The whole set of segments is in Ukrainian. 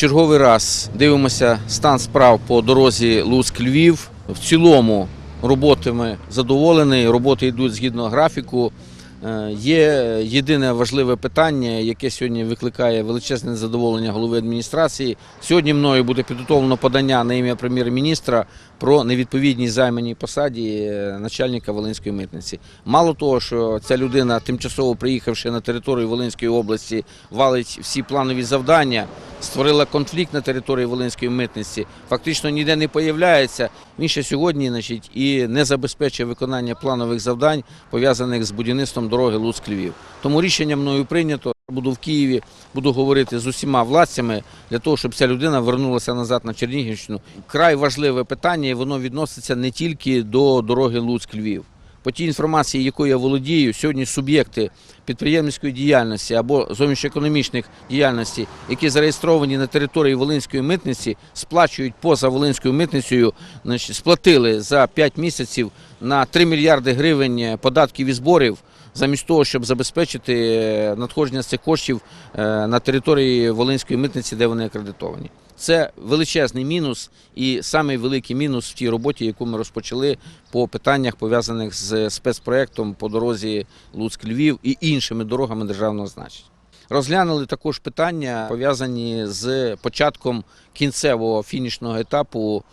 Черговий раз дивимося стан справ по дорозі Луцьк-Львів. В цілому роботами задоволені, роботи йдуть згідно графіку. Е, Є єдине важливе питання, яке сьогодні викликає величезне задоволення голови адміністрації. Сьогодні мною буде підготовлено подання на ім'я прем'єр-міністра про невідповідність займаній посаді е, начальника Волинської митниці. Мало того, що ця людина, тимчасово приїхавши на територію Волинської області, валить всі планові завдання, створила конфлікт на території Волинської митниці, фактично ніде не появляється. Він ще сьогодні значить, і не забезпечує виконання планових завдань, пов'язаних з будівництвом дороги Луцьк-Львів. Тому рішення мною прийнято. Буду в Києві, буду говорити з усіма владцями для того, щоб ця людина вернулася назад на Чернігівщину. Край важливе питання, і воно відноситься не тільки до дороги Луцьк-Львів. По тій інформації, якою я володію, сьогодні суб'єкти підприємницької діяльності або зовнішньоекономічних діяльності, які зареєстровані на території Волинської митниці, сплачують поза Волинською митницею, значить, сплатили за 5 місяців на 3 мільярди гривень податків і зборів, замість того, щоб забезпечити е, надходження з цих коштів е, на території Волинської митниці, де вони акредитовані. Це величезний мінус і самий великий мінус в тій роботі, яку ми розпочали по питаннях пов'язаних з спецпроектом по дорозі Луцьк-Львів і іншими дорогами державного значення. Розглянули також питання пов'язані з початком кінцевого фінішного етапу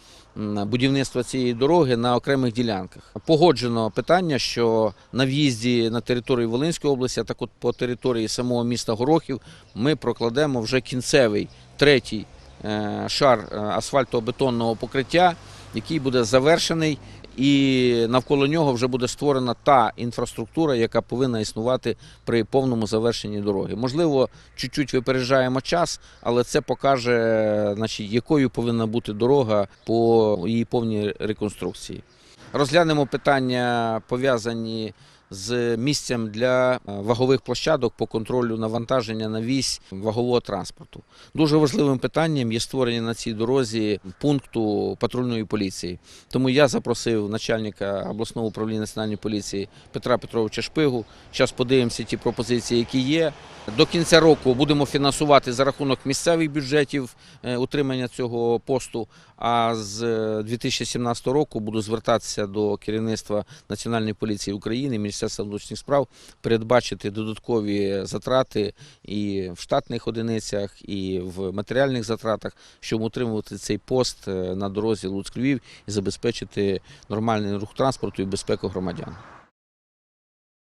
будівництва цієї дороги на окремих ділянках. Погоджено питання, що на в'їзді на територію Волинської області, а так от по території самого міста Горохів, ми прокладемо вже кінцевий третій е, шар е, асфальтобетонного покриття, який буде завершений, і навколо нього вже буде створена та інфраструктура, яка повинна існувати при повному завершенні дороги. Можливо, чуть-чуть випереджаємо час, але це покаже, значить, якою повинна бути дорога по її повній реконструкції. Розглянемо питання пов'язані з місцем для е, вагових площадок по контролю навантаження на вісь вагового транспорту. Дуже важливим питанням є створення на цій дорозі пункту патрульної поліції. Тому я запросив начальника обласного управління національної поліції Петра Петровича Шпигу. Зараз подивимося ті пропозиції, які є. До кінця року будемо фінансувати за рахунок місцевих бюджетів е, утримання цього посту. А з е, 2017 року буду звертатися до керівництва Національної поліції України, Міністерства внутрішніх справ, передбачити додаткові затрати і в штатних одиницях, і в матеріальних затратах, щоб утримувати цей пост е, на дорозі Луцьк-Львів і забезпечити нормальний рух транспорту і безпеку громадян.